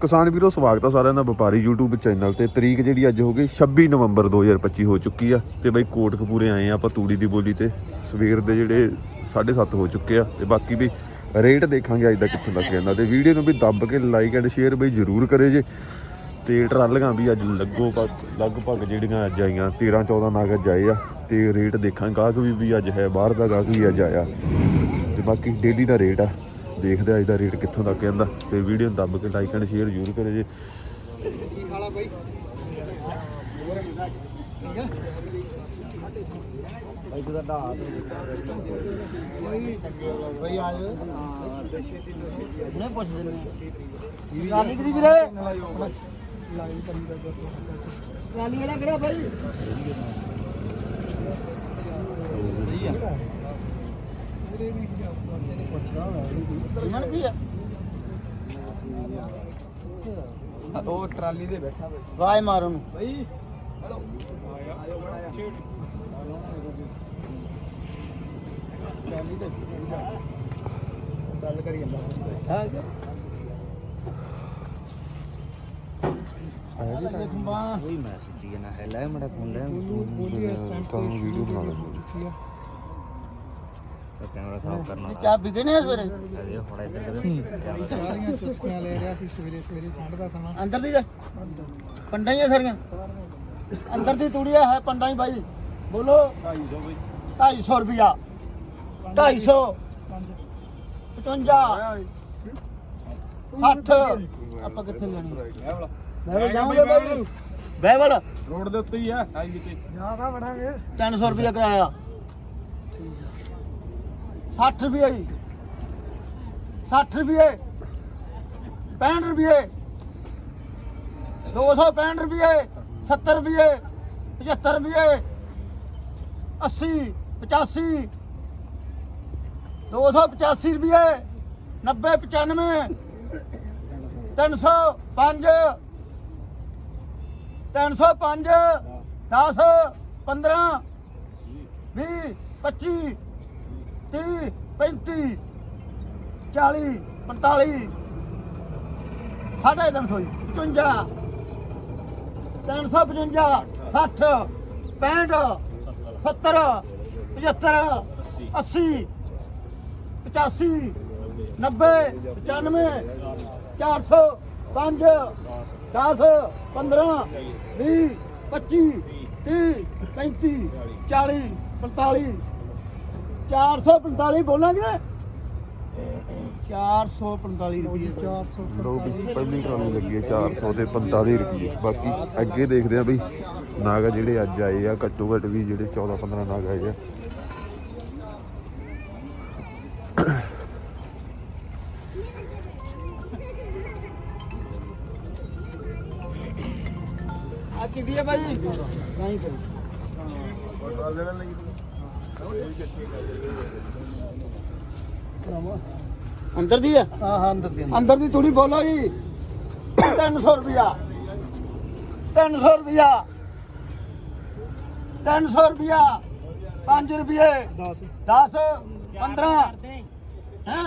ਕਿਸਾਨ ਵੀਰੋ, ਸਵਾਗਤ ਆ ਸਾਰਿਆਂ ਦਾ ਵਪਾਰੀ YouTube ਚੈਨਲ ਤੇ। ਤਰੀਕ ਜਿਹੜੀ ਅੱਜ ਹੋ ਗਈ 26 ਨਵੰਬਰ 2025 ਹੋ ਚੁੱਕੀ ਆ ਤੇ ਬਈ ਕੋਟਕਪੂਰੇ ਆਏ ਆ ਆਪਾਂ ਤੂੜੀ ਦੀ ਬੋਲੀ ਤੇ। ਸਵੇਰ ਦੇ ਜਿਹੜੇ 7:30 ਹੋ ਚੁੱਕੇ ਆ ਤੇ ਬਾਕੀ ਵੀ ਰੇਟ ਦੇਖਾਂਗੇ ਅੱਜ ਦਾ ਕਿੱਥੋਂ ਤੱਕ ਜਾਂਦਾ ਤੇ ਵੀਡੀਓ ਨੂੰ ਵੀ ਦੱਬ ਕੇ ਲਾਈਕ ਐਂਡ ਸ਼ੇਅਰ ਬਈ ਜਰੂਰ ਕਰੇ ਜੇ। ਤੇ ਟਰਾਲੀਆਂ ਵੀ ਅੱਜ ਲੱਗੋ ਲਗਭਗ ਜਿਹੜੀਆਂ ਅੱਜ ਆਈਆਂ 13 14 ਨਾਗ ਅੱਜ ਆਏ ਆ। ਤੇ ਰੇਟ ਦੇਖਾਂ ਗਾਹਕ ਵੀ ਵੀ ਅੱਜ ਹੈ, ਬਾਹਰ ਦਾ ਗਾਹਕ ਵੀ ਅੱਜ ਆਇਆ। ਤੇ ਬਾਕੀ ਡੇਲੀ ਦਾ ਰੇਟ ਆ। ਦੇਖਦੇ ਆ ਅੱਜ ਦਾ ਰੇਟ ਕਿੱਥੋਂ ਤੱਕ ਜਾਂਦਾ। ਤੇ ਵੀਡੀਓ ਨੂੰ ਦੱਬ ਕੇ ਲਾਈਕ ਐਂਡ ਸ਼ੇਅਰ ਜ਼ਰੂਰ ਕਰੇ ਜੇ। ਬਈ ਆ ਜਾ ਉਹਨੇ ਪੁੱਛ ਦਿੰਦੇ ਟਰਾਲੀ ਕਿਹਦੀ ਵੀਰੇ ਟਰਾਲੀ ਵਾਲਾ ਕਿਹੜਾ ਭਾਈ ਇਹਨਾਂ ਕੀ ਆ ਉਹ ਟਰਾਲੀ ਦੇ ਬੈਠਾ ਬਈ ਵਾਏ ਮਾਰੋ ਨੂੰ ਬਈ ਹੈਲੋ। ਆਇਓ ਬੜਾ ਜਾ। ਟਰਾਲੀ ਤੇ ਗੱਲ ਕਰੀ ਜਾਂਦਾ ਹਾਂ ਕੋਈ ਮੈਂ ਸੱਚੀ ਨਾ ਹੈ। ਲੈ ਮੇਰਾ ਫੋਨ ਲੈ ਤਾਂ ਵੀਡੀਓ ਬਣਾ ਲੈਂਦੇ। ਕੈਮਰਾ ਸਾਫ਼ ਕਰਨਾ ਚਾਹ ਵਿਕੇ ਨੇ ਸਵੇਰੇ? ਅਰੇ ਹੁਣ ਇੱਧਰ ਸਾਰੀਆਂ ਚੁਸਕੀਆਂ ਲੈ ਰਿਹਾ ਸੀ ਸਵੇਰੇ ਸਵੇਰੇ ਠੰਡ ਦਾ ਸਮਾਂ। ਅੰਦਰ ਦੀ ਜਾ। ਪੰਡਾਂ ਹੀ ਆ ਸਾਰੀਆਂ। ਅੰਦਰ ਦੀ ਤੂੜੀਆ ਹੈ ਪੰਡਾਂ ਹੀ ਬਾਈ। ਬੋਲੋ। 250 ਬਈ। 250 ਰੁਪਿਆ 250 55 60 ਆਪਾਂ ਕਿੱਥੇ ਲੈਣੀ? ਬਹਿ ਜਾਓਗੇ ਬਾਈ। ਬਹਿਵਲ ਰੋਡ ਦੇ ਉੱਤੇ ਹੀ ਆ ਹਾਈਵੇ ਤੇ ਜ਼ਿਆਦਾ ਵੜਾਂਗੇ। 300 ਰੁਪਿਆ ਕਰਾਇਆ। 60 ਰੁਪਏ ਜੀ। 60 ਰੁਪਏ। 65 ਰੁਪਏ। 265 ਰੁਪਏ। 70 ਰੁਪਏ। 75 ਰੁਪਏ। 80 85 285 ਰੁਪਏ। 90 95 305 305 10 15 20 25 30 35 40 45 ਸਾਢੇ ਤਿੰਨ ਸੌ 55 355 60 65 70 75 80 85 90 95 400 5 10 15 20 25 30 35 40 45 445 ਬੋਲਾਂਗੇ? 445 ਰੁਪਏ 400 ਲੋ ਵੀ ਪਹਿਲੀ ਟਰਾਲੀ ਲੱਗੀ ਹੈ 400 ਤੇ 45 ਰੁਪਏ। ਬਾਕੀ ਅੱਗੇ ਦੇਖਦੇ ਆ ਬਈ ਨਾਗ ਜਿਹੜੇ ਅੱਜ ਆਏ ਆ ਘੱਟੋ ਘੱਟ ਵੀ ਜਿਹੜੇ 14 15 ਨਾਗ ਆਏ ਆ। ਆ ਕਿਦੀ ਹੈ ਬਾਈ ਨਹੀਂ ਸਰ ਅੰਦਰ ਦੀ ਹੈ ਹਾਂ ਹਾਂ ਅੰਦਰ ਦੇ ਅੰਦਰ ਦੀ। ਥੋੜੀ ਬੋਲੋ ਜੀ। 300 ਰੁਪਿਆ 300 ਰੁਪਿਆ 300 ਰੁਪਿਆ 5 ਰੁਪਏ 10 15 ਹੈ?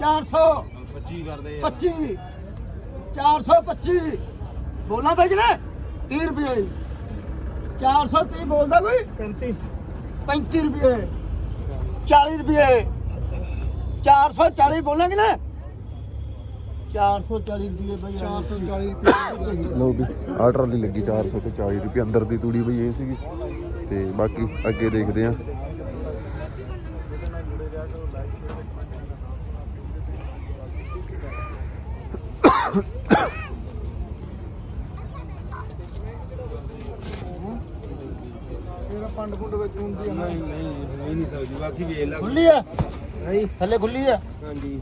400 25 ਕਰਦੇ 25 425 ਬੋਲਣਾ ਭਾਈ ਨੇ? 30 ਰੁਪਏ 430 ਬੋਲਦਾ ਕੋਈ? 35 35 ਰੁਪਏ 40 ਰੁਪਏ। 440 ਬੋਲਾਂਗੇ ਨਾ? 440 ਰੁਪਏ ਭਾਈ 440 ਰੁਪਏ ਲੋ ਵੀ ਆਹ ਟਰਾਲੀ ਲੱਗੀ 400 ਤੇ 40 ਰੁਪਏ ਅੰਦਰ ਦੀ ਤੂੜੀ ਬਈ ਇਹ ਸੀਗੀ। ਤੇ ਬਾਕੀ ਅੱਗੇ ਦੇਖਦੇ ਆ ਮੇਰਾ ਪੰਡ ਪੁੰਡ ਵਿੱਚ ਹੁੰਦੀ ਆ ਨਹੀਂ ਨਹੀਂ ਨਹੀਂ ਬਾਕੀ ਵੇਖ ਲੈ। ਖੁੱਲੀ ਆ? ਨਹੀਂ ਥੱਲੇ ਖੁੱਲੀ ਆ? ਹਾਂਜੀ।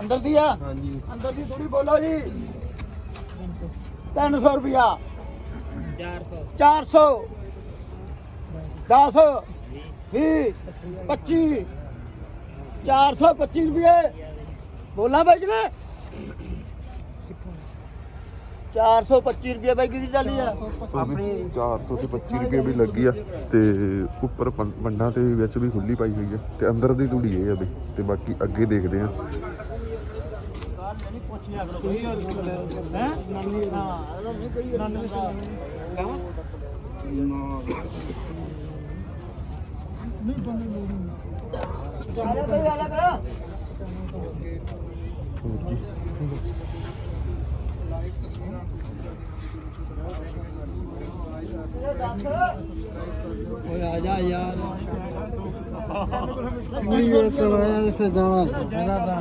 ਅੰਦਰ ਦੀ ਆ? ਹਾਂਜੀ। ਅੰਦਰ ਦੀ ਥੋੜੀ ਬੋਲੋ ਜੀ। 300 ਰੁਪਿਆ 400 400 10 20 25 425 ਰੁਪਏ। ਬੋਲਾਂ ਬਾਈ ਜੀ 425 ਰੁਪਏ ਬਾਈ ਕਿਹਦੀ ਟਾਲੀ ਆ। ਆਪਣੀ 400 ਤੇ 25 ਰੁਪਏ ਵੀ ਲੱਗੀ ਆ ਤੇ ਉੱਪਰ ਪੰਡਾਂ ਤੇ ਵਿੱਚ ਵੀ ਖੁੱਲੀ ਪਾਈ ਹੋਈ ਆ ਤੇ ਅੰਦਰ ਦੀ ਤੂੜੀ ਇਹ ਆ ਬਈ ਤੇ ਬਾਕੀ ਅੱਗੇ ਦੇਖਦੇ ਆ। ਨਹੀਂ ਪੁੱਛਿਆ ਕਰੋ ਕੋਈ ਹੈ? ਹਾਂ ਇਹਦਾ ਨਹੀਂ ਕੋਈ ਨਾਨੀ ਓਏ ਆ ਜਾ ਯਾਰ। ਨਹੀਂ ਇਹ ਚਲਾਇਆ ਇੱਥੇ ਜਾਣਾ ਇਹਦਾ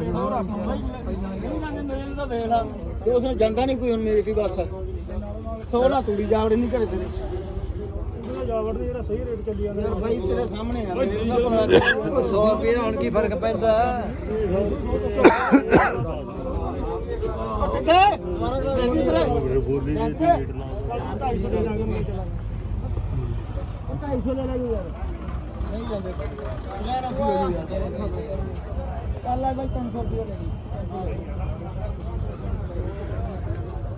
ਮੇਰੇ ਨਾਲ ਤਾਂ ਵੇਖ ਲਾ। ਤੇ ਉਸੇ ਜਾਂਦਾ ਨਹੀਂ ਕੋਈ ਹੁਣ ਮੇਰੇ ਕੀ ਬਸ। ਸੋ ਨਾ ਤੂੜੀ ਜਾਵੜੇ ਨਹੀਂ ਘਰੇ ਤੇਰੇ। ਜਾਵੜ ਦੇ ਜਿਹੜਾ ਸਹੀ ਰੇਟ ਚੱਲੀ ਜਾਂਦਾ। ਯਾਰ ਬਾਈ ਤੇਰੇ ਸਾਹਮਣੇ ਆ। ਮੇਰੇ ਨਾਲ ਬਣਾ ਕੇ 100 ਰੁਪਏ ਹੁਣ ਕੀ ਫ਼ਰਕ ਪੈਂਦਾ? ਬੋਲੀ ਜੀ ਰੇਟ ਲਾ 250 ਦੇ। ਦਾਂਗੇ ਮੈਂ ਚਲਾ 250 ਲੈ ਲੈ ਯਾਰ ਨਹੀਂ ਜਾਂਦੇ ਯਾਰ ਆਪਾਂ ਚੱਲ ਆ ਬਾਈ 300 ਰੁਪਏ ਲੈ ਲਈ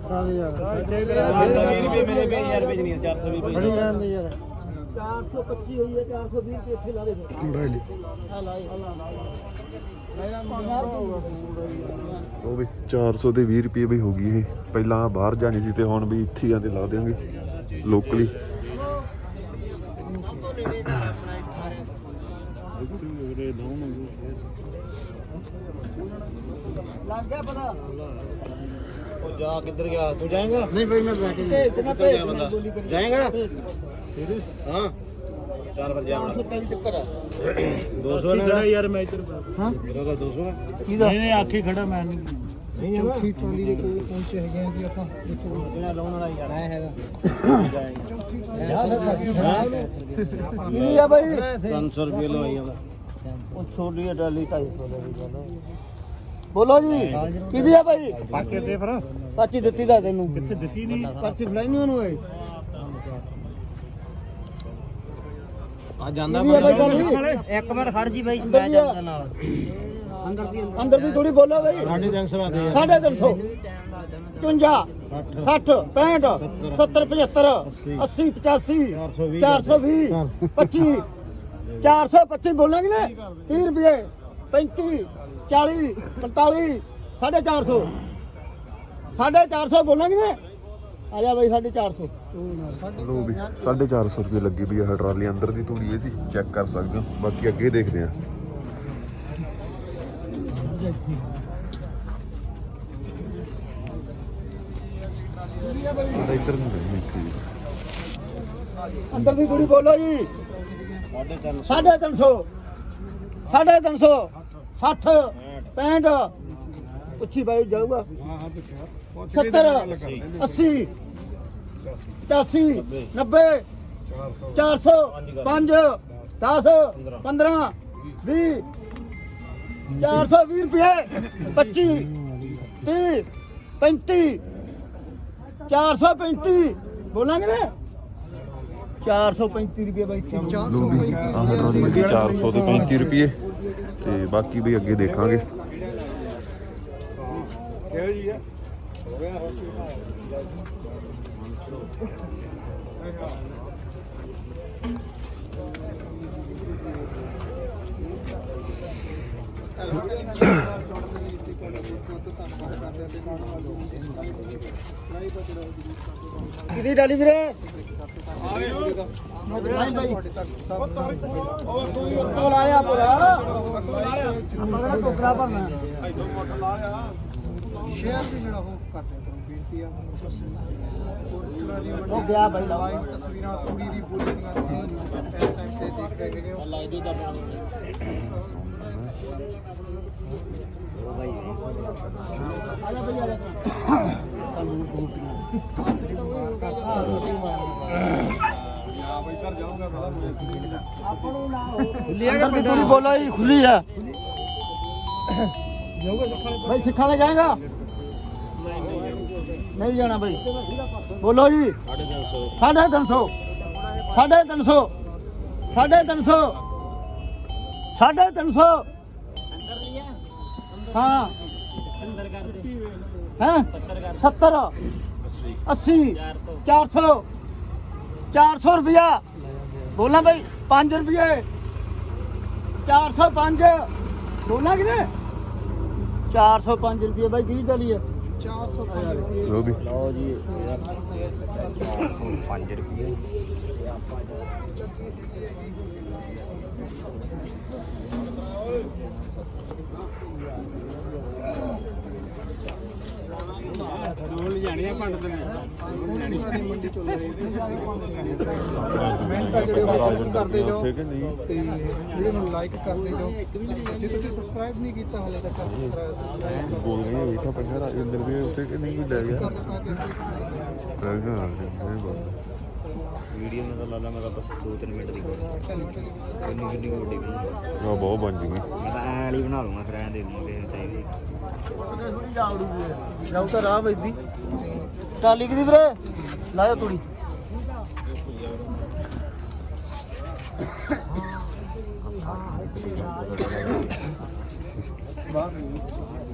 ਚੱਲ ਯਾਰ 420 ਰੁਪਏ ਮੇਰੇ ਪਏ ਯਾਰ ਵੇਚਣੀ 420 ਰੁਪਏ ਬੜੀ ਰਹਿਣ ਯਾਰ 425 ਹੋਈ ਹੈ 420 ਰੁਪਏ ਇੱਥੇ ਲਾ ਦੇ ਫਿਰ। ਮੁੰਡਾ ਲਈ ਆ ਲਾਏ ਮੈਂ ਯਾਰ ਉਹ ਵੀ 400 ਦੇ 20 ਰੁਪਏ ਵੀ ਹੋ ਗਈ ਇਹ। ਪਹਿਲਾਂ ਬਾਹਰ ਜਾਣੀ ਸੀ ਤੇ ਹੁਣ ਵੀ ਇੱਥੇ ਆ ਤੇ ਲਾ ਦੇਾਂਗੇ ਲੋਕਲੀ ਲੱਗ ਗਿਆ ਪਤਾ। ਉਹ ਜਾ ਕਿੱਧਰ ਗਿਆ ਤੂੰ ਜਾਏਗਾ ਨਹੀਂ ਬਈ ਮੈਂ ਬੈਠ ਕੇ ਕਿੰਨਾ ਭੇਜ ਦੇਣਾ ਬੋਲੀ ਕਰੀ ਜਾਏਗਾ? ਭੇਜ। ਹਾਂ ਚੱਲ ਫਿਰ ਜਾ 400 ਤੇਰੀ ਚੱਕਰ ਆ 200 ਨਾ ਯਾਰ ਮੈਂ ਇੱਧਰ ਹਾਂ ਮੇਰਾ ਤਾਂ 200 ਕਿਹਦਾ ਨਹੀਂ ਆਖੇ ਖੜਾ ਮੈਂ ਨਹੀਂ ਨਹੀਂ ਹੈਗਾ ਚੌਥੀ ਟਰਾਲੀ ਦੇ ਕੋਲ ਪਹੁੰਚੇ ਹੈਗੇ ਆ ਜੀ ਆਪਾਂ ਦੇਖੋ ਜਿਹੜਾ ਲਾਉਣ ਵਾਲਾ ਯਾਰ ਮੈਂ ਹੈਗਾ ਕੀ ਆ ਬਈ 300 ਰੁਪਏ ਲਵਾਈ ਜਾਂਦਾ ਉਹ ਛੋਟੀ ਡਾਲੀ 250 ਦੇ ਵੀ ਗੱਲ ਬੋਲੋ ਜੀ। ਕਿਹਦੀ ਆ ਬਾਈ ਪਾਕੇ ਤੇ ਫਿਰ। ਪਰਚੀ ਦਿੱਤੀ ਦਾ ਤੈਨੂੰ। ਕਿੱਥੇ ਦਿੱਤੀ ਨਹੀਂ? ਪਰਚੀ ਫਲਾਈ ਨਹੀਂ ਉਹਨੂੰ ਏ ਆ ਜਾਂਦਾ ਇੱਕ ਮਿੰਟ ਖੜ ਜੀ ਬਾਈ ਮੈਂ ਜਾਂਦਾ ਨਾਲ। ਅੰਦਰ ਦੀ ਅੰਦਰ। ਦੀ ਥੋੜੀ ਬੋਲੋ ਬਾਈ। ਸਾਡੇ 300 ਦੇ ਸਾਢੇ ਤਿੰਨ ਸੌ। 54 60 65 70 75 80 85 420 25 425 ਬੋਲਾਂਗੇ ਨਾ? 30 ਰੁਪਏ। 35 40 45 ਸਾਢੇ 400 ਸਾਢੇ 400 ਬੋਲਾਂਗੇ ਨਾ ਆ ਜਾ ਬਾਈ ਸਾਢੇ 400 ਲੋ ਵੀ 450 ਰੁਪਏ ਲੱਗੀ ਵੀ ਆ ਟਰਾਲੀ ਅੰਦਰ ਦੀ ਤੂੜੀ ਇਹ ਸੀ ਚੈੱਕ ਕਰ ਸਕਦੇ ਹੋ। ਬਾਕੀ ਅੱਗੇ ਦੇਖਦੇ ਆ ਇੱਧਰ ਨੂੰ ਹੀ। ਅੰਦਰ ਦੀ ਕੁੜੀ ਬੋਲੋ ਜੀ। ਸਾਡੇ 300 ਸਾਢੇ 300 ਸਾਢੇ 300 60 65 ਪੁੱਛੀ ਬਾਈ, ਜਾਊਗਾ? 70 80 85 90 400 5 10 15 20 420 ਰੁਪਏ 25 30 35 435 ਬੋਲਾਂਗੇ ਨਾ? 435 ਰੁਪਏ ਬਾਈ ਲੋ ਵੀ ਆਹ ਟਰਾਲੀ ਲੱਗੀ 400 ਤੇ 35 ਰੁਪਏ ਤੇ ਬਾਕੀ ਵੀ ਅੱਗੇ ਦੇਖਾਂਗੇ ਕਿਹੋ ਜੀ ਆ ਕਿਹਦੀ ਡਾਲੀ ਵੀਰੇ? ਉਹ ਲਾਇਆ ਪੁਰਾ ਆਪਣਾ ਟੋਕਰਾ ਭਰਨਾ ਸ਼ੇਅਰ ਵੀ ਜਿਹੜਾ ਉਹ ਕਰਦੇ ਤੁਹਾਨੂੰ ਬੇਨਤੀ ਆ। ਉਹ ਗਿਆ ਲਾ। ਲਾਈਵ ਤਸਵੀਰਾਂ ਕੁੜੀ ਦੀ ਬੋਲੀ ਦੀਆਂ ਤੁਸੀਂ ਇਸ ਟਾਈਮ ਤੇ ਦੇਖ ਰਹੇ ਹੋ ਦਾ ਜਾ ਬਈ ਆ ਜਾ ਖੁੱਲੀ ਹੈ ਕਿ ਤੁਸੀਂ ਬੋਲੋ ਜੀ ਖੁੱਲੀ ਹੈ ਭਾਈ ਸਿੱਖਾਂ ਲੈ ਜਾਏਗਾ ਨਹੀਂ ਜਾਣਾ ਭਾਈ ਬੋਲੋ ਜੀ 350 ਸਾਢੇ ਤਿੰਨ ਸੌ ਹਾਂ। ਹੈ? 70 80 400 400 ਰੁਪਿਆ ਬੋਲਾਂ ਭਾਈ 5 ਰੁਪਏ। 405 ਬੋਲਾਂ ਕਿ 405 ਰੁਪਏ ਬਾਈ ਕੀ ਹੈ 405 ਰੁਪਏ ਲੋ ਵੀ ਲਓ ਜੀ 405 ਰੁਪਏ। ਮੰਡੀ ਚੋਂ ਲੈ ਕਮੈਂਟ ਆ ਜਿਹੜੇ ਉਹ ਕਰਦੇ ਜਾਓ ਤੇ ਵੀਡੀਓ ਨੂੰ ਲਾਈਕ ਕਰਦੇ ਜਾਓ। ਜੇ ਤੁਸੀਂ ਸਬਸਕ੍ਰਾਈਬ ਨਹੀਂ ਕੀਤਾ ਹਾਲੇ ਤੱਕ ਸਬਸਕ੍ਰਾਈਬ ਬੋਲ ਰਹੀ ਹੈ ਵੇਖਾ ਪੰਜਾ ਰਾਜਿੰਦਰ ਦੇ ਉੱਤੇ ਕਿ ਨਹੀਂ ਕੋਈ ਲੈ ਗਿਆ। ਰਹਿ ਗਿਆ ਇਹ ਬਾਤ ਵੀਡੀਓ ਮੈਂ ਤਾਂ ਲਾਲਾ ਮੈਂ ਤਾਂ ਬਸ 2-3 ਮਿੰਟ ਦੀ ਕੋਈ ਕਿੰਨੀ ਕਿੰਨੀ ਵੱਡੀ ਬਣਾਉਂਗਾ ਉਹ ਬਹੁਤ ਬਣ ਜੂਗੀ। ਮੈਂ ਤਾਂ ਐ ਵਾਲੀ ਬਣਾ ਲੂੰਗਾ ਫਿਰ ਐਂ ਦੇ ਦੂੰਗਾ ਕਿਸੇ ਨੂੰ ਚਾਹੀਦੀ ਥੋੜੀ ਜਾਉੜੂਗੀ ਜਾਉ ਤਾਂ ਰਾਹ ਵੱਜਦੀ ਟਾਲੀ ਕਿਦੀ ਵੀਰੇ? ਲਾਇਆ ਤੂੜੀ।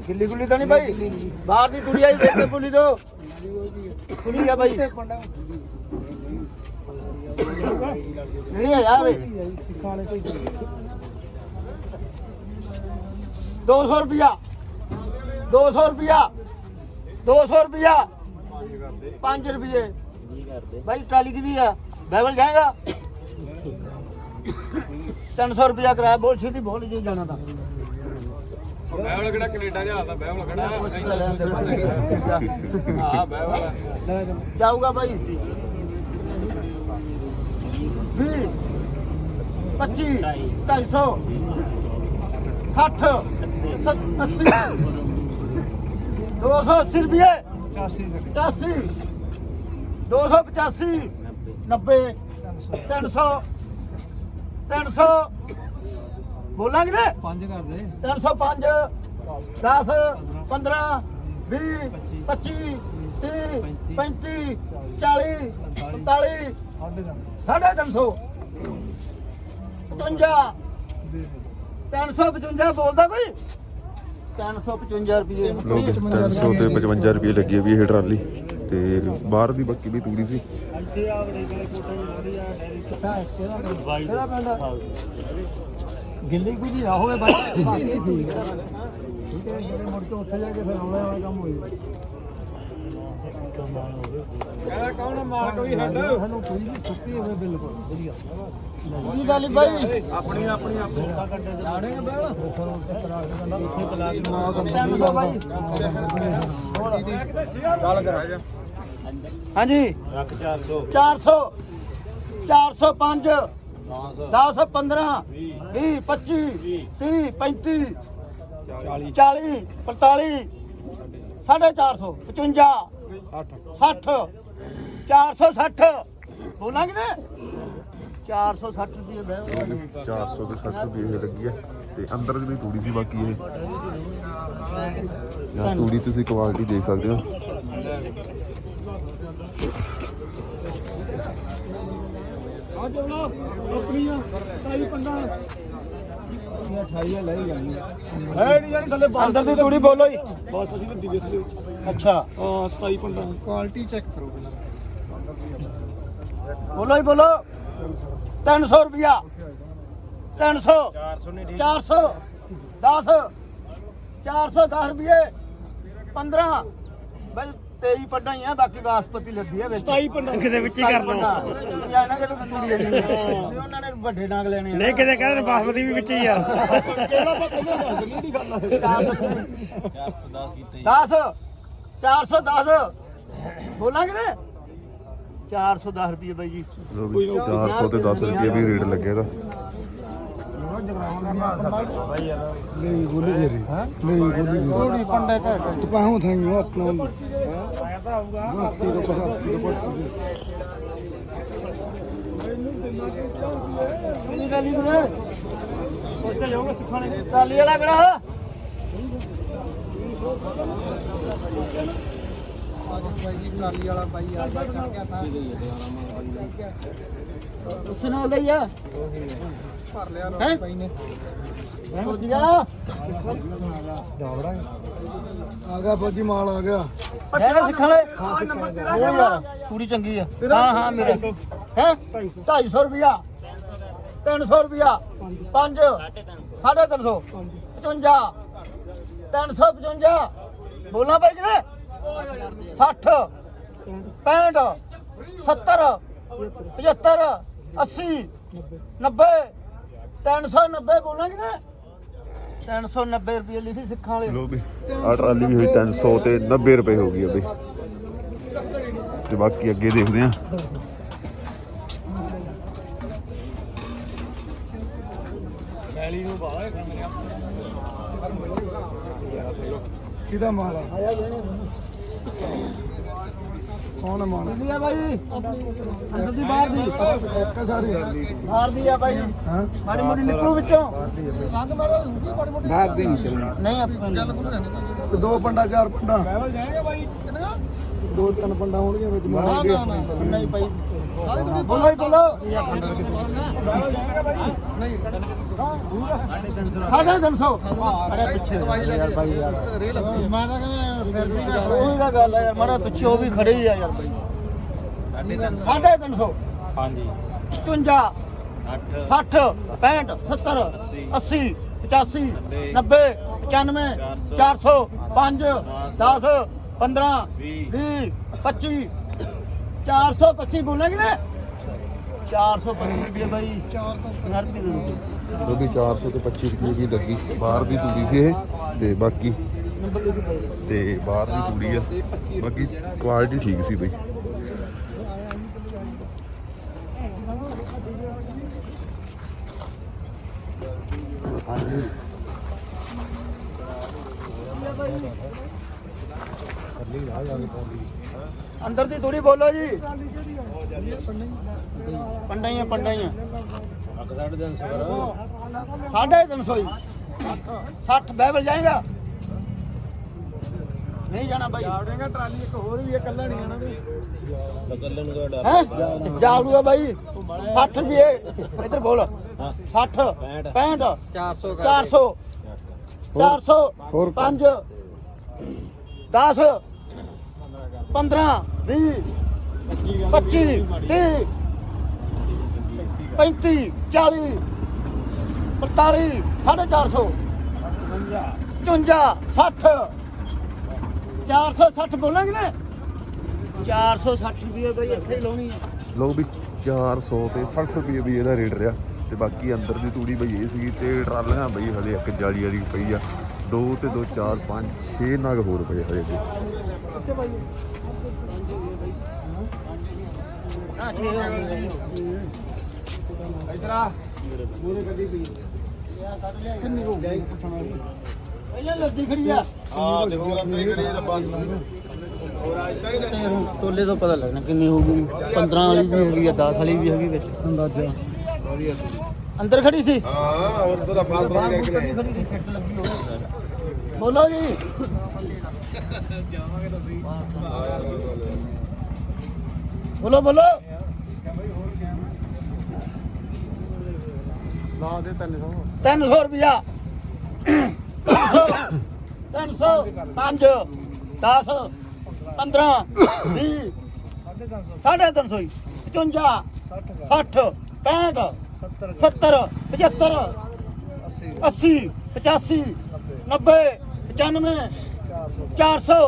ਗਿੱਲੀ ਗੁੱਲੀ ਤਾਂ ਨਹੀਂ ਭਾਈ ਬਾਹਰ ਦੀ ਤੂੜੀ ਆਈ ਵੇਖ ਕੇ ਪੁੱਲੀ ਦੋ। ਖੁੱਲੀ ਆ ਭਾਈ ਨਹੀਂ ਆ ਯਾਰ। ਸਿੱਖਾਂ ਵਾਲੇ ਕੋਈ 200 ਰੁਪਿਆ 200 ਰੁਪਿਆ 200 ਰੁਪਿਆ 5 ਰੁਪਏ ਭਾਈ ਟਰਾਲੀ ਕਿਦੀ ਆ? ਬਾਈਬਲ ਜਾਏਗਾ? 300 ਰੁਪਿਆ ਕਿਰਾਇਆ ਬੋਲ ਛੇਤੀ ਬੋਲ ਜੇ ਜਾਣਾ ਤਾਂ। ਬਹਿਵਲ ਕਿਹੜਾ ਕੈਨੇਡਾ ਜਾਂਦਾ ਬਹਿਵਲ ਕਿਹੜਾ ਹਾਂ ਬਹਿਵਲ ਜਾਊਗਾ ਭਾਈ 20 25 250 60 80 280 ਰੁਪਏ 80 85 ਰੁਪਏ 285 90 300 300 ਬੋਲਾਂਗੇ ਨੇ ਪੰਜ ਕਰ ਦੇ 305 10 15 20 25 30 35 40 45 ਸਾਡੇ ਦਾ 350 55 355 ਬੋਲਦਾ ਕੋਈ? 355 ਰੁਪਏ ਲੋਕ 300 ਤੇ 55 ਰੁਪਏ ਲੱਗੀ ਹੈ ਵੀ ਇਹ ਟਰਾਲੀ। ਤੇ ਬਾਹਰ ਦੀ ਬਾਕੀ ਵੀ ਤੂੜੀ ਸੀ। ਕਿਹੜਾ ਪਿੰਡ ਗਿੱਲੀ ਗੁੱਲੀ ਨਾ ਹੋਵੇ ਬਸ ਨਹੀਂ ਠੀਕ ਹੈ ਠੀਕ ਹੈ ਜਿਹੜੇ ਮੁੜ ਕੇ ਉੱਥੇ ਜਾ ਕੇ ਫਿਰ ਆਉਣਾ ਵਾਲਾ ਕੰਮ ਹੋਈ ਕਹਿੰਦਾ ਕੌਣ ਮਾਲਕ ਵੀ ਹੈਡ ਸਾਨੂੰ ਕੋਈ ਵੀ ਛੁੱਟੀ ਹੋਵੇ ਬਿਲਕੁਲ ਵਧੀਆ ਕੀ ਗੱਲ ਬਾਈ ਆਪਣੀ ਆਪਣੀ ਆੜੇ ਬੈਲ ਇੱਥੇ ਤਲਾਕ ਟਾਈਮ ਦਾ ਬਾਈ ਗੱਲ ਕਰਾ ਹਾਂਜੀ ਰੱਖ 400 400 405 10 15 20 25 30 35 40 45 450 55 60 460 ਬੋਲਾਂਗੇ ਨਾ 460 ਰੁਪਏ ਬਹਿ 400 ਤੇ 60 ਰੁਪਏ ਇਹ ਲੱਗੀ ਹੈ ਤੇ ਅੰਦਰ ਦੀ ਵੀ ਤੂੜੀ ਸੀ ਬਾਕੀ ਇਹ। ਜਾਂ ਤੂੜੀ ਤੁਸੀਂ ਕੁਆਲਿਟੀ ਦੇਖ ਸਕਦੇ ਹੋ। ਆ ਜਵਲਾ ਆਪਣੀਆਂ ਤਾਈ ਪੰਡਾ। 28 ਲੈ ਜਾਣੀ ਹੈ ਨਹੀਂ ਜਾਣੀ ਥੱਲੇ ਅੰਦਰ ਦੀ ਤੂੜੀ ਬੋਲੋ ਜੀ। ਬਾਤ ਅਸੀਂ ਵੱਡੀ ਦੇ ਅੱਛਾ। ਹਾਂ 27 ਪੰਡਾ ਕੁਆਲਿਟੀ ਚੈੱਕ ਕਰੋ ਪਹਿਲਾਂ। ਬੋਲੋ ਹੀ ਬੋਲੋ। 300 ਰੁਪਿਆ 300 400 ਨਹੀਂ 400 10 410 ਰੁਪਏ। 15 ਬਈ 23 ਪੱਡਾ ਹੀ ਆ ਬਾਕੀ ਬਾਸਪਤੀ ਲੱਗੀ ਹੈ ਵਿੱਚ। 27 ਪੰਡਾ ਕਿਤੇ ਵਿੱਚ ਹੀ ਕਰ ਲਓ। ਜਾਂ ਨਾ ਕਿਤੇ ਤੂੜੀ ਨਹੀਂ ਉਹਨਾਂ ਨੇ ਵੱਡੇ ਡਾਂਗ ਲੈਣੇ ਨਹੀਂ ਕਿਤੇ ਕਹਿੰਦੇ ਬਾਸਪਤੀ ਵੀ ਵਿੱਚ ਹੀ ਆ। ਕਿਹੜਾ ਪਾ ਪਹਿਲਾਂ ਦੱਸ। ਨਹੀਂ ਦੀ ਗੱਲ 410 ਕੀਤੇ 10 410 ਬੋਲਾਂਗੇ ਨੇ 410 ਰੁਪਏ ਬਾਈ ਜੀ। ਲਓ ਵੀ 400 ਤੇ 10 ਰੁਪਏ ਵੀ ਰੇਟ ਲੱਗਿਆ ਦਾ ਨਹੀਂ ਗੋਲੀ ਦੇ ਰਹੀ। ਹਾਂ ਨਹੀਂ ਗੋਲੀ ਦੇ ਥੋੜੀ ਪੰਡਾ ਘਟ ਤੂੰ ਪਾਹੂ ਥਾਂਗੂ ਆਪਣਾ ਆਇਆ ਤਾਂ ਆਊਗਾ ਹਾਥੀ ਤੋਂ ਹਾਥੀ ਤੋਂ ਕਿਹਦੀ ਟਾਲੀ ਵੀਰੇ ਉੱਥੇ ਜਾਓਗੇ ਸਿੱਖਾਣੇ ਸਾਲੀ ਵਾਲਾ ਕਿਹੜਾ? ਬਾਈ ਜੀ ਟਰਾਲੀ ਵਾਲਾ ਬਾਈ ਆ ਗਿਆ ਚੜ ਗਿਆ ਤਾਂ ਉਸੇ ਨਾਲ ਦਾ ਹੀ ਆ। ਭਰ ਲਿਆ ਹੈਂ? ਬਾਈ ਨੇ ਫੌਜੀਆ ਜਾਵੜਾ ਆ ਗਿਆ ਫੌਜੀ ਮਾਲ ਆ ਗਿਆ। ਹੈ ਸਿੱਖਾਣੇ ਉਹ ਯਾਰ ਪੂਰੀ ਚੰਗੀ ਆ। ਹਾਂ ਹਾਂ ਮੇਰੇ। ਹੈ? 250 ਰੁਪਿਆ 300 ਰੁਪਿਆ 5 350 55 355 ਬੋਲਣਾ ਭਾਈ ਕਿਨੇ 60 65 70 75 80 90 390 ਬੋਲਣਾ ਕਿਨੇ 390 ਰੁਪਏ ਲਿਖੀ ਸਿੱਖਾਂ ਵਾਲੇ। ਲੋ ਵੀ ਆ ਟਰਾਲੀ ਵੀ ਹੋਈ 300 ਤੇ 90 ਰੁਪਏ ਹੋ ਗਈ ਆ ਬਈ। ਤੇ ਬਾਕੀ ਅੱਗੇ ਦੇਖਦੇ ਆ। ਕਿਹਦਾ ਮਾਲ ਆ? ਕੌਣ ਆ ਮਾਲ? ਦਿੱਲੀ ਆ ਬਾਈ। ਅੰਦਰ ਦੀ ਬਾਹਰ ਦੀ। ਇੱਕ ਸਾਰੀ। ਬਾਹਰ ਦੀ ਆ ਬਾਈ। ਹਾਂ? ਮਾੜੀ ਮੋਟੀ ਨਿਕਲੂ ਵਿੱਚੋਂ। ਬਾਹਰ ਦੀ ਨਿਕਲਣੀ। ਨਹੀਂ ਆਪਾਂ ਦੋ ਪੰਡਾ ਚਾਰ ਪੰਡਾ। ਦੋ ਤਿੰਨ ਪੰਡਾ ਹੋਣਗੀਆਂ ਵਿੱਚ। ਦੀ ਨਹੀਂ ਭਾਈ ਬੋਲੋ ਹੀ ਬੋਲੋ ਸਾਢੇ ਤਿੰਨ ਸੌ। ਅਰੇ ਪਿੱਛੇ ਯਾਰ ਭਾਈ ਯਾਰ ਮੈਂ ਤਾਂ ਕਹਿੰਦਾ ਉਹੀ ਤਾਂ ਗੱਲ ਹੈ ਯਾਰ ਮਾੜਾ ਪਿੱਛੇ ਉਹ ਵੀ ਖੜੇ ਹੀ ਆ ਯਾਰ ਭਾਈ ਸਾਢੇ ਤਿੰਨ ਸੌ। ਹਾਂਜੀ 55 8 60 65 70 80 85 90 95 400 5 10 15 20 25 425 ਬੋਲੇਗੇ ਨਾ? 425 ਰੁਪਏ ਭਾਈ 450 ਰੁਪਏ ਦੇ ਦੋ ਉਹਦੀ 400 ਤੇ 25 ਰੁਪਏ ਦੀ ਲੱਗੀ ਬਾਹਰ ਦੀ ਤੂੜੀ ਸੀ ਇਹ ਤੇ ਬਾਕੀ ਤੇ ਬਾਹਰ ਦੀ ਤੂੜੀ ਆ। ਬਾਕੀ ਕੁਆਲਿਟੀ ਠੀਕ ਸੀ ਬਈ। ਅੰਦਰ ਦੀ ਥੋੜੀ ਬੋਲੋ ਜੀ। ਪੰਡਾ ਹੀ ਆ ਪੰਡਾ ਹੀ ਆ ਸਾਢੇ ਤਿੰਨ ਸੌ ਹੀ 60 ਬੈਬਲ ਜਾਏਗਾ। ਨਹੀਂ ਜਾਣਾ ਬਾਈ। ਟਰਾਲੀ ਇੱਕ ਹੋਰ ਵੀ ਹੈ ਕੱਲਾ ਨਹੀਂ ਆਣਾ ਨੂੰ ਹੈ? ਜਾਵੜੂਗਾ ਬਾਈ। 60 ਰੁਪਏ। ਇੱਧਰ ਬੋਲ। 60 65 400 400 400 ਹੋਰ 5 10 15 20 25 30 35 40 45 450 55 60 460 ਬੋਲਾਂਗੇ ਨਾ 460 ਰੁਪਏ ਬਈ ਇੱਥੇ ਹੀ ਲਾਉਣੀ ਹੈ ਲੋ ਵੀ 400 ਤੇ 60 ਰੁਪਏ ਵੀ ਇਹਦਾ ਰੇਟ ਰਿਹਾ ਤੇ ਬਾਕੀ ਅੰਦਰ ਦੀ ਤੂੜੀ ਬਈ ਇਹ ਸੀਗੀ ਤੇ ਟਰਾਲੀਆਂ ਬਈ ਹਲੇ ਇੱਕ ਜਾਲੀ ਵਾਲੀ ਪਈ ਆ। 2 ਤੇ 2 4 5 6 ਨਗ ਹੋਰ ਪਏ ਹਾਂ 6 ਹੋ ਗਏ ਇਧਰ ਆ ਮੂਰੇ ਗੱਡੀ ਪਈ ਕਿੰਨੀ ਹੋ ਗਈ ਪਹਿਲਾਂ ਲੱਦੀ ਖੜੀ ਆ ਹਾਂ ਤੇ ਖੜੀ ਤੋਲੇ ਪਤਾ ਲੱਗਣਾ ਕਿੰਨੀ ਹੋਊਗੀ। 15 ਵਾਲੀ ਵੀ ਹੋਗੀ ਜਾਂ 10 ਵਾਲੀ ਵੀ ਹੈਗੀ ਵਿੱਚ। ਅੰਦਾਜ਼ਾ। ਅੰਦਰ ਖੜੀ ਸੀ? ਹਾਂ ਹੋਰ ਤਾਂ ਫਾਲਤੂ ਕਰਕੇ ਲੈ ਖੜੀ ਸੀ ਫਿੱਟ ਲੱਗੀ ਹੋਵੇ ਬੋਲੋ ਜੀ। ਬੋਲੋ ਬੋਲੋ। ਲਾ ਦੇ 300 300 ਰੁਪਿਆ 300 5 10 15 20 ਸਾਢੇ 300 55 60 65 70 75 80 85 90 95 400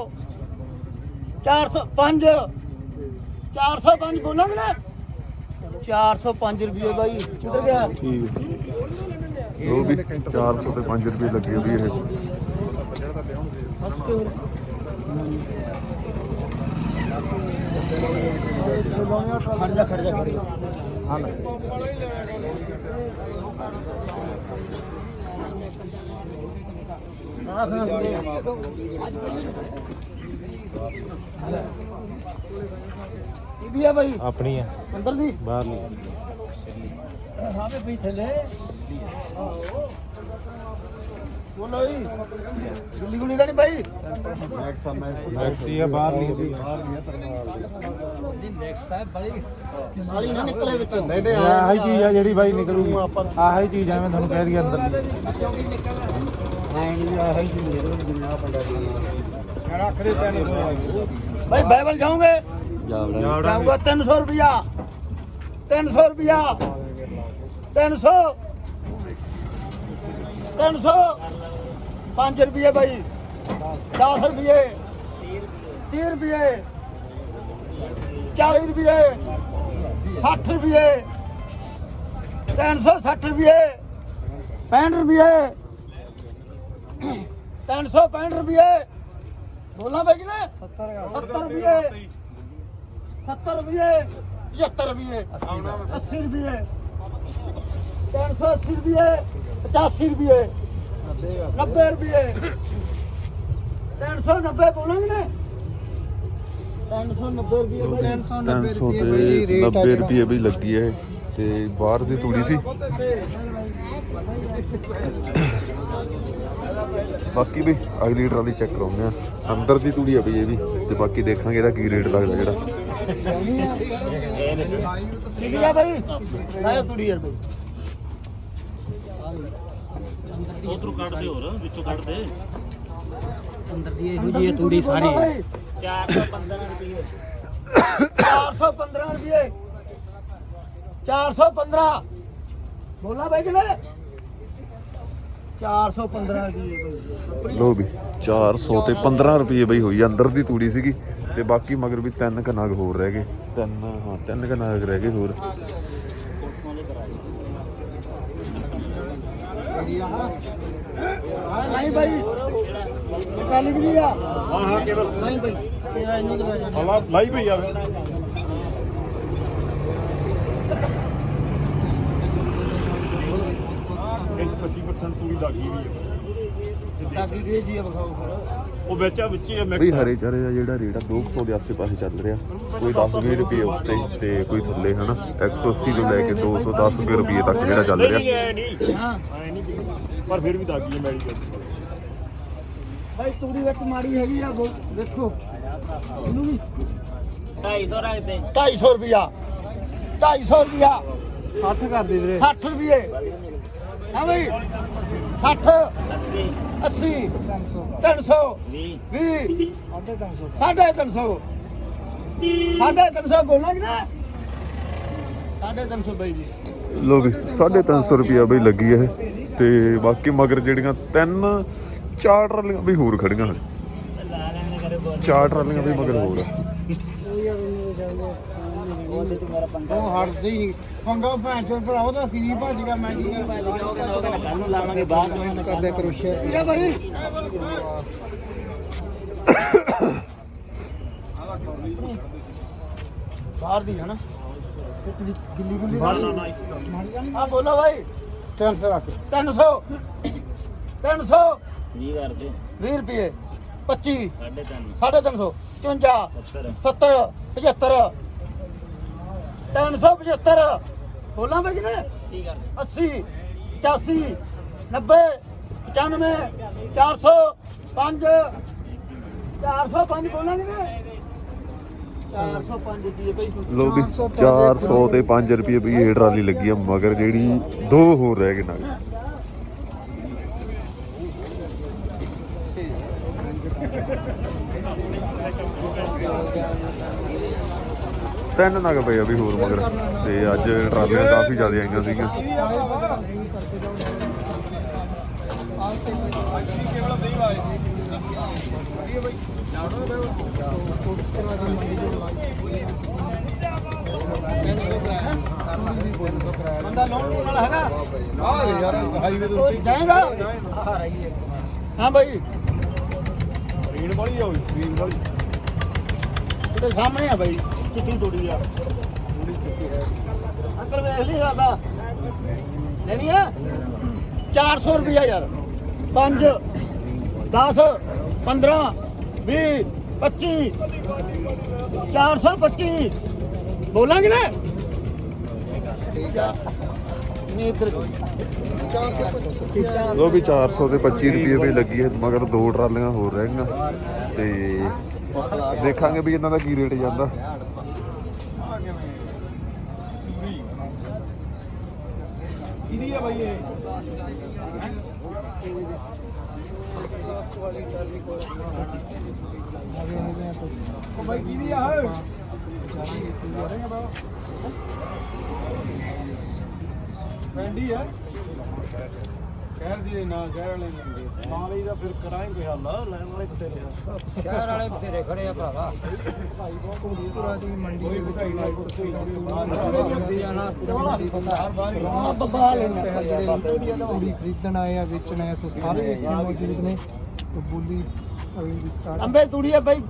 405 405 ਬੋਲਾਂਗੇ ਨਾ 405 ਰੁਪਏ ਬਾਈ ਕਿੱਧਰ ਗਿਆ ਠੀਕ ਲੋ ਵੀ 400 ਤੇ 5 ਰੁਪਏ ਲੱਗੇ ਵੀ ਇਹ ਹੱਸ ਕੇ ਹੋਰ ਖੜ ਜਾ ਖੜ ਜਾ ਖੜ ਜਾ ਹਾਂ ਲੈ ਆਹ ਇਹ ਵੀ ਆ ਬਾਈ? ਆਪਣੀ ਆ। ਅੰਦਰ ਦੀ? ਬਾਹਰਲੀ ਸਾਹਮਣੇ ਪਈ ਥੱਲੇ ਬੋਲੋ ਜੀ। ਗੁੱਲੀ ਗੁੱਲੀ ਤਾਂ ਨਹੀਂ ਬਾਈ? ਮੈਕਸੀ ਆ ਬਾਹਰਲੀ ਦੀ ਨਾਲੀ ਨਾ ਨਿਕਲੇ ਵਿੱਚ। ਨਹੀਂ ਤੇ ਆਹੀ ਚੀਜ਼ ਆ ਜਿਹੜੀ ਬਾਈ ਨਿਕਲੂਗੀ। ਆਹੀ ਚੀਜ਼ ਆ ਮੈਂ ਤੁਹਾਨੂੰ ਕਹਿ ਦਈਏ ਅੰਦਰ ਨਹੀਂ ਆਹੀ ਜੀ ਦੁਨੀਆ ਪੰਡਾ ਰੱਖ ਦੇ 300 ਭਾਈ ਬਾਈਬਲ ਜਾਓਗੇ? ਜਾਊਗਾ 300 ਰੁਪਿਆ 300 ਰੁਪਿਆ 300 300 5 ਰੁਪਏ ਬਾਈ। 10 ਰੁਪਏ 30 ਰੁਪਏ 40 ਰੁਪਏ 60 ਰੁਪਏ 360 ਰੁਪਏ 65 ਰੁਪਏ 365 ਰੁਪਏ। ਬੋਲਾਂ ਬਾਈ ਕਿਨੇ 70 70 ਰੁਪਏ। 70 ਰੁਪਏ 75 ਰੁਪਏ 80 ਰੁਪਏ। 380 ਰੁਪਏ 85 ਰੁਪਏ 90 ਰੁਪਏ 390 ਬੋਲਾਂਗੇ ਨੇ 390 ਰੁਪਏ ਬਾਈ 300 ਤੇ 90 ਰੁਪਏ ਵੀ ਲੱਗੀ ਹੈ। ਤੇ ਬਾਹਰ ਦੀ ਤੂੜੀ ਸੀ। ਬਾਕੀ ਵੀ ਅਗਲੀ ਟਰਾਲੀ ਚੈੱਕ ਕਰਾਉਂਦੇ ਆ ਅੰਦਰ ਦੀ ਤੂੜੀ ਆ ਬਈ ਇਹ ਵੀ। ਤੇ ਬਾਕੀ ਦੇਖਾਂਗੇ ਇਹਦਾ ਕੀ ਰੇਟ ਲੱਗਦਾ ਜਿਹੜਾ। ਠੀਕ ਹੈ ਬਾਈ? ਆਇਆ ਤੁੜੀ ਯਾਰ ਬਾਈ। ਉਧਰੋਂ ਕੱਢ ਦੇ ਹੋਰ ਵਿੱਚੋਂ ਕੱਢ ਦੇ। ਅੰਦਰ ਦੀ ਇਹੋ ਜੀ ਤੂੜੀ ਸਾਰੀ 415 ਰੁਪਏ। 415 ਰੁਪਏ। 415 ਬੋਲਾ ਬਾਈ ਕਿਨੇ 415 ਰੁਪਏ ਬਾਈ। ਲੋ ਵੀ 400 ਤੇ 15 ਰੁਪਏ ਬਈ ਹੋਈ ਅੰਦਰ ਦੀ ਤੂੜੀ ਸੀਗੀ। ਤੇ ਬਾਕੀ ਮਗਰ ਵੀ ਤਿੰਨ ਕਨਾਗ ਹੋਰ ਰਹਿ ਗਏ। ਤਿੰਨ ਹਾਂ ਤਿੰਨ ਕਨਾਗ ਰਹਿ ਗਏ ਹੋਰ। ਹਾਂ ਨਹੀਂ ਬਾਈ ਟਰਾਲੀ ਕਿਹਦੀ ਆ। ਹਾਂ ਹਾਂ ਕੇਵਲ। ਨਹੀਂ ਬਾਈ। ਤੇਰਾ ਇੰਨੀ ਕੁ ਲੈ ਜਾ। ਹਲਾ ਲਾਈ ਪਈ ਆ। ਇਹ 25% ਪੂਰੀ ਲੱਗੀ ਵੀ ਹੈ ਟਾਕੀ ਕੀ ਜੀ ਆ ਬਖਾਓ ਫਿਰ। ਉਹ ਵਿੱਚ ਆ ਵਿੱਚ ਹੀ ਬਈ ਮਿਕਸ ਹਰੇ ਚਾਰੇ ਦਾ ਜਿਹੜਾ ਰੇਟ ਆ 200 ਦੇ ਆਸੇ ਪਾਸੇ ਚੱਲ ਰਿਹਾ। ਕੋਈ 10 20 ਰੁਪਏ ਉੱਤੇ ਤੇ ਕੋਈ ਥੱਲੇ ਹਨਾ? 180 ਤੋਂ ਲੈ ਕੇ 210 ਰੁਪਏ ਤੱਕ ਜਿਹੜਾ ਚੱਲ ਨਹੀਂ ਰਿਹਾ। ਐ ਨਹੀਂ। ਹਾਂ। ਐ ਨਹੀਂ। ਪਰ ਫਿਰ ਵੀ ਦਾਗੀ ਹੈ ਮੈਡੀ ਬਾਈ ਤੂੜੀ ਵਿੱਚ ਮਾੜੀ ਹੈਗੀ ਆ ਦੇਖੋ। ਇਹਨੂੰ ਵੀ 250 ਰੱਖ ਦੇ। 250 ਰੁਪਿਆ 250 ਰੁਪਿਆ 60 ਕਰ ਦੇ ਵੀਰੇ। 60 ਰੁਪਏ ਹਾਂ ਬਈ? 60 80 300 20 20 ਸਾਢੇ 300 ਸਾਢੇ 300 ਬੋਲਾਂਗੇ ਨਾ? ਸਾਢੇ 300 ਬਾਈ ਜੀ। ਲੋ ਵੀ 350 ਰੁਪਿਆ ਬਈ ਲੱਗੀ ਹੈ ਤੇ ਬਾਕੀ ਮਗਰ ਜਿਹੜੀਆਂ ਤਿੰਨ ਚਾਰ ਟਰਾਲੀਆਂ ਵੀ ਹੋਰ ਖੜੀਆਂ ਹਨ ਚਾਰ ਟਰਾਲੀਆਂ ਵੀ ਮਗਰ ਹੋਰ। ਆ ਉਹ ਹਟਦੇ ਹੀ ਨਹੀਂ। ਪੰਗਾ ਭੈਣ ਚੋਂ ਭਰਾ ਉਹਦਾ ਸਿਰੀ ਭੱਜ ਗਿਆ ਮੈਂ ਕੀ ਨੂੰ ਲਾਵਾਂਗੇ ਬਾਅਦ ਵਿੱਚ ਕਰਦੇ ਕਰੋਸ਼ੇ ਇਹ ਬਾਈ ਬਾਹਰ ਦੀ ਹੈ ਨਾ ਗਿੱਲੀ ਗੁੱਲੀ ਹਾਂ ਬੋਲੋ ਭਾਈ 300 ਰੱਖ। 300 300 20 ਕਰ ਦੇ। 20 ਰੁਪਏ 25 350 350 54 70 70 75 375 ਬੋਲਾਂ ਬਈ ਕਿਨੇ 80 85 90 95 400 5 405 ਬੋਲਾਂਗੇ ਨਾ 405 ਦੀ ਬਈ। ਲੋ ਵੀ 400 ਤੇ 5 ਰੁਪਏ ਵੀ ਇਹ ਟਰਾਲੀ ਲੱਗੀ ਆ ਮਗਰ ਜਿਹੜੀ ਦੋ ਹੋਰ ਰਹਿ ਗਏ ਨਾਲ। ਤਿੰਨ ਨਗ ਪਏ ਆ ਵੀ ਹੋਰ ਮਗਰ। ਤੇ ਅੱਜ ਟਰਾਲੀਆਂ ਕਾਫੀ ਜ਼ਿਆਦਾ ਆਈਆਂ ਸੀਗੀਆਂ। ਬੰਦਾ ਲਾਉਣ ਵਾਲਾ ਹੈਗਾ? ਆ ਯਾਰ ਹਾਈਵੇ ਦੇ ਉੱਤੇ। ਜਾਏਗਾ? ਹਾਂ ਭਾਈ ਰੀਣ ਵਾਲੀ ਆ ਹੋਈ ਰੀਣ ਵਾਲੀ। ਤੇਰੇ ਸਾਹਮਣੇ ਆ ਭਾਈ ਚਿੱਟੀ ਤੋੜੀ ਆ। ਅੰਕਲ ਵੇਖ ਲਈ ਸਾਡਾ। ਲੈਣੀ ਆ? 400 ਰੁਪਿਆ ਯਾਰ। 5 10 15 20 25 425 ਬੋਲਾਂਗੇ ਨਾ? ਨਹੀਂ, ਇੱਧਰ ਲੋ ਵੀ 400 ਤੇ 25 ਰੁਪਏ ਵੀ ਲੱਗੀ ਹੈ, ਮਗਰ ਦੋ ਟਰਾਲੀਆਂ ਹੋਰ ਰਹਿ ਗਈਆਂ। ਤੇ ਦੇਖਾਂਗੇ ਵੀ ਇਹਨਾਂ ਦਾ ਕੀ ਰੇਟ ਜਾਂਦਾ। ਕਿਹਦੀ ਆ ਬਾਈ ਇਹ? ਉਹ ਬਾਈ ਕਿਹਦੀ ਆ? ਵੈਂਡੀ ਆ। ਸ਼ਹਿਰ ਦੀ ਨਾ ਸ਼ਹਿਰ ਵਾਲੇ ਲੰਗੇ ਨਾਲ ਹੀ ਦਾ ਫਿਰ ਕਰਾਂਗੇ ਹੱਲ ਲੈਣ ਵਾਲੇ ਕਿੱਥੇ ਲਿਆ ਸ਼ਹਿਰ ਵਾਲੇ ਬਥੇਰੇ ਖੜੇ ਆ ਭਰਾਵਾ। ਪੂਰਾ ਦੀ ਮੰਡੀ ਕੋਈ ਵਧਾਈ ਨਾ ਕੁਰਸੀ ਆ ਬੱਬਾ ਲੈਣਾ ਕੁੜੀ ਖਰੀਦਣ ਆਏ ਆ ਵੇਚਣ ਆਏ ਆ ਸੋ ਸਾਰੇ ਇੱਥੇ ਮੌਜੂਦ ਨੇ। ਤੇ ਬੋਲੀ ਅਗਲੀ ਦੀ ਸਟਾਰਟ ਅੰਬੇ ਤੂੜੀ ਆ ਬਾਈ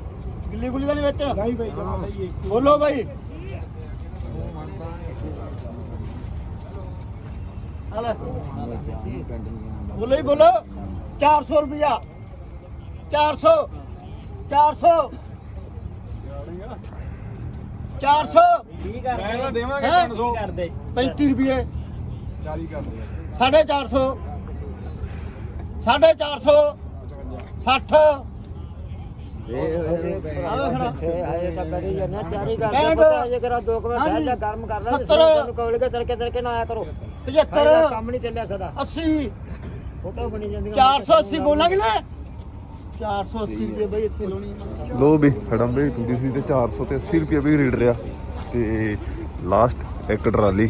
ਗਿੱਲੀ ਗੁੱਲੀ ਦਾ ਨਹੀਂ ਵਿੱਚ। ਨਹੀਂ ਬਾਈ ਜਮਾ ਸਹੀ ਹੈ ਬੋਲੋ ਬਾਈ। ਹਲੇ। ਬੋਲੋ ਹੀ ਬੋਲੋ। 400 ਰੁਪਿਆ 400 400 400 ਮੈਂ ਤਾਂ ਦੇਵਾਂਗੇ ਹੈਂ? 300 ਕਰਦੇ 35 ਰੁਪਏ। 40 ਕਰਦੇ 450 450 60 ਆਏ ਤਾਂ ਕਰੀ ਜਾਂਦੇ ਤਿਆਰੀ। ਕਰਦੇ ਪਤਾ ਜੇ ਕਰਾ ਦੋ ਕੁ ਮਿੰਟ ਹਾਂਜੀ। ਠਹਿਰ ਜਾ ਗਰਮ ਕਰ ਲੈ ਸੱਤਰ। ਤੈਨੂੰ ਕਹੋਗੇ ਤੜਕੇ ਤੜਕੇ ਨਾ ਆਇਆ ਕਰੋ। 75 ਕੰਮ ਨਹੀਂ ਚੱਲਿਆ ਸਦਾ। 80 ਫੋਟੋ ਬਣੀ ਜਾਂਦੀਆਂ। 480 ਬੋਲਾਂਗੇ ਨਾ। 480 ਰੁਪਏ ਬਈ ਇੱਥੇ ਲਾਉਣੀ ਲੋ ਵੀ ਖੜੰਬੇ ਤੂੜੀ ਸੀ ਤੇ 400 ਤੇ 80 ਰੁਪਏ ਵੀ ਰੇਟ ਰਿਹਾ। ਤੇ ਲਾਸਟ ਇੱਕ ਟਰਾਲੀ।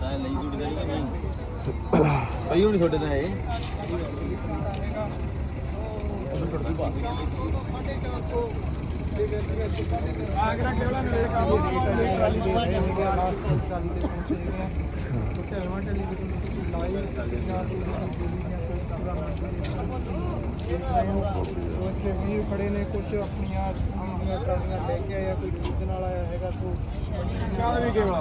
ਤਾਂ ਲਈ ਜੁੜੀ ਦਾ ਨਹੀਂ ਪਈ ਹੋਣੀ ਤੁਹਾਡੇ ਤਾਂ ਇਹ ਆਗਰਾ ਕਿਹੜਾ ਮੇਰੇ ਕੰਮ ਉੱਥੇ ਵੀਰ ਖੜੇ ਨੇ ਕੁਝ ਆਪਣੀਆਂ ਵੀਡੀਆਂ ਟਰਾਲੀਆਂ ਲੈ ਕੇ ਆਇਆ ਕੋਈ ਖਰੀਦਣ ਵਾਲਾ ਆਇਆ ਹੈਗਾ ਸੋ ਕਾਲ ਵੀ ਕੇਵਲਾ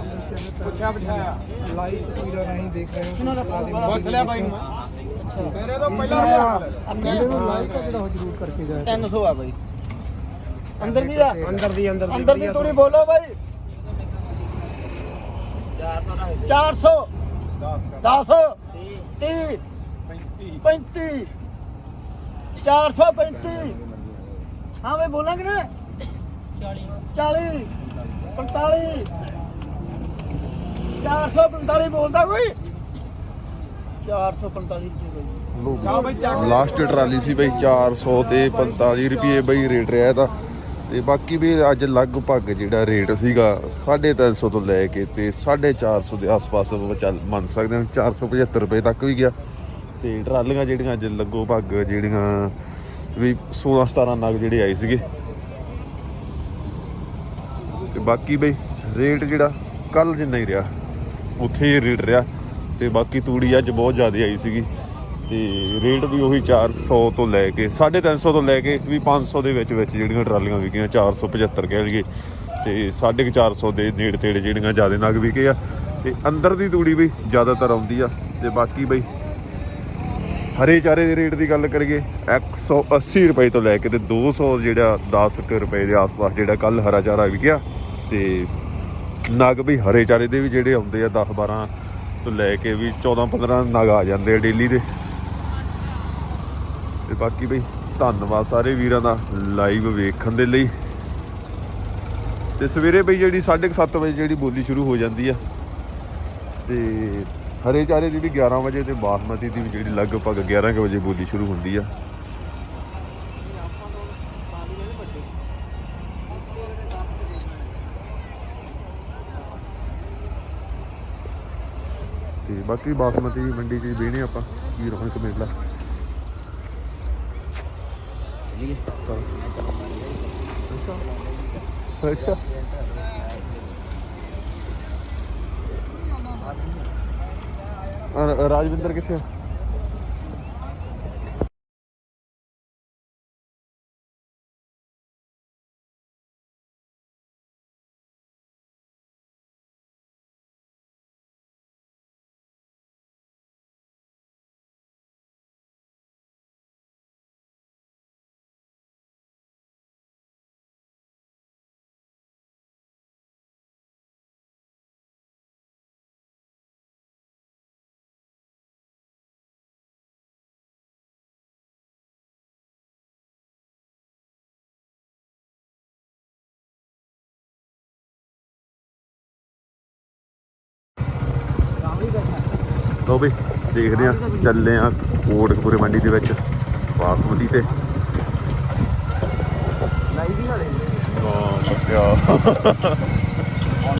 ਪੁੱਛਿਆ ਬਿਠਾਇਆ ਲਾਈਵ ਤਸਵੀਰਾਂ ਰਾਹੀਂ ਦੇਖ ਰਹੇ ਹੋ ਪੁੱਛ ਲਿਆ ਬਾਈ ਨੂੰ ਮੇਰੇ ਤੋਂ ਪਹਿਲਾਂ ਵੀ ਹਾਲ ਹੈ। ਵੀਡੀਓ ਨੂੰ ਲਾਈਕ ਜਿਹੜਾ ਉਹ ਜ਼ਰੂਰ ਕਰਕੇ ਜਾਇਆ 300 ਆ ਬਈ। ਅੰਦਰ ਦੀ ਅੰਦਰ ਦੀ ਅੰਦਰ ਅੰਦਰ ਦੀ ਤੂੜੀ ਬੋਲੋ ਬਾਈ। 400 10 30 35 435 ਹਾਂ ਬਈ ਬੋਲਾਂਗੇ ਨਾ? 40 45 445 ਬੋਲਦਾ ਕੋਈ? 445 ਜਾ ਬਈ। ਲਾਸਟ ਟਰਾਲੀ ਸੀ ਬਈ 400 ਤੇ 45 ਰੁਪਏ ਬਈ ਰੇਟ ਰਿਹਾ ਇਹਦਾ ਤੇ। ਬਾਕੀ ਵੀ ਅੱਜ ਲਗਭਗ ਜਿਹੜਾ ਰੇਟ ਸੀਗਾ 350 ਤੋਂ ਲੈ ਕੇ ਤੇ 450 ਦੇ ਆਸ-ਪਾਸ ਚੱਲ ਮੰਨ ਸਕਦੇ ਹਾਂ 475 ਰੁਪਏ ਤੱਕ ਵੀ ਗਿਆ। ਤੇ ਟਰਾਲੀਆਂ ਜਿਹੜੀਆਂ ਅੱਜ ਲਗਭਗ ਜਿਹੜੀਆਂ ਵੀ 16 17 ਨਗ ਜਿਹੜੇ ਆਏ ਸੀਗੇ। ਤੇ ਬਾਕੀ ਬਈ ਰੇਟ ਜਿਹੜਾ ਕੱਲ ਜਿੰਨਾ ਹੀ ਰਿਹਾ ਉੱਥੇ ਹੀ ਰੇਟ ਰਿਹਾ। ਤੇ ਬਾਕੀ ਤੂੜੀ ਅੱਜ ਬਹੁਤ ਜ਼ਿਆਦਾ ਆਈ ਸੀਗੀ ਤੇ ਰੇਟ ਵੀ ਉਹੀ 400 ਤੋਂ ਲੈ ਕੇ 350 ਤੋਂ ਲੈ ਕੇ ਵੀ 500 ਦੇ ਵਿੱਚ ਵਿੱਚ ਜਿਹੜੀਆਂ ਟਰਾਲੀਆਂ ਵਿਕੀਆਂ 475 ਕਹਿ ਲਈਏ, ਤੇ 450 ਦੇ ਨੇੜੇ ਤੇੜੇ ਜਿਹੜੀਆਂ ਜ਼ਿਆਦਾ ਨਗ ਵਿਕੇ ਆ। ਤੇ ਅੰਦਰ ਦੀ ਤੂੜੀ ਵੀ ਜ਼ਿਆਦਾਤਰ ਆਉਂਦੀ ਆ ਤੇ ਬਾਕੀ ਬਈ ਹਰੇ ਚਾਰੇ ਦੇ ਰੇਟ ਦੀ ਗੱਲ ਕਰੀਏ 180 ਰੁਪਏ ਤੋਂ ਲੈ ਕੇ ਤੇ 200 ਜਿਹੜਾ 10 ਕੁ ਰੁਪਏ ਦੇ ਆਸ-ਪਾਸ ਜਿਹੜਾ ਕੱਲ ਹਰਾ ਚਾਰਾ ਵਿਕਿਆ ਤੇ ਨਗ ਵੀ ਹਰੇ ਚਾਰੇ ਦੇ ਵੀ ਜਿਹੜੇ ਆਉਂਦੇ ਆ 10 12 ਤੋਂ ਲੈ ਕੇ ਵੀ 14 15 ਨਗ ਆ ਜਾਂਦੇ ਆ ਡੇਲੀ ਦੇ। ਤੇ ਬਾਕੀ ਬਈ, ਧੰਨਵਾਦ ਸਾਰੇ ਵੀਰਾਂ ਦਾ ਲਾਈਵ ਵੇਖਣ ਦੇ ਲਈ। ਤੇ ਸਵੇਰੇ ਬਈ ਜਿਹੜੀ 7:30 ਵਜੇ ਜਿਹੜੀ ਬੋਲੀ ਸ਼ੁਰੂ ਹੋ ਜਾਂਦੀ ਆ। ਤੇ ਹਰੇ ਚਾਰੇ ਦੀ ਵੀ 11 ਵਜੇ ਤੇ ਬਾਸਮਤੀ ਦੀ ਵੀ ਜਿਹੜੀ ਲਗਭਗ 11 ਕੁ ਵਜੇ ਬੋਲੀ ਸ਼ੁਰੂ ਹੁੰਦੀ ਆ। ਬਾਕੀ ਬਾਸਮਤੀ ਮੰਡੀ 'ਚ ਵੇਣੇ ਆਪਾਂ ਕੀ ਰੌਣਕ ਮੇਲਾ। ਅੱਛਾ। ਰਾਜਵਿੰਦਰ ਕਿੱਥੇ ਆ? ਲੋ ਵੀ ਦੇਖਦੇ ਆ ਚੱਲੇ ਆ ਕੋਟਕਪੂਰੇ ਮੰਡੀ ਦੇ ਵਿੱਚ ਬਾਸਮਤੀ ਤੇ। ਲਾਈ ਵੀ ਨਾਲੇ ਵਾਹ ਲੱਗਿਆ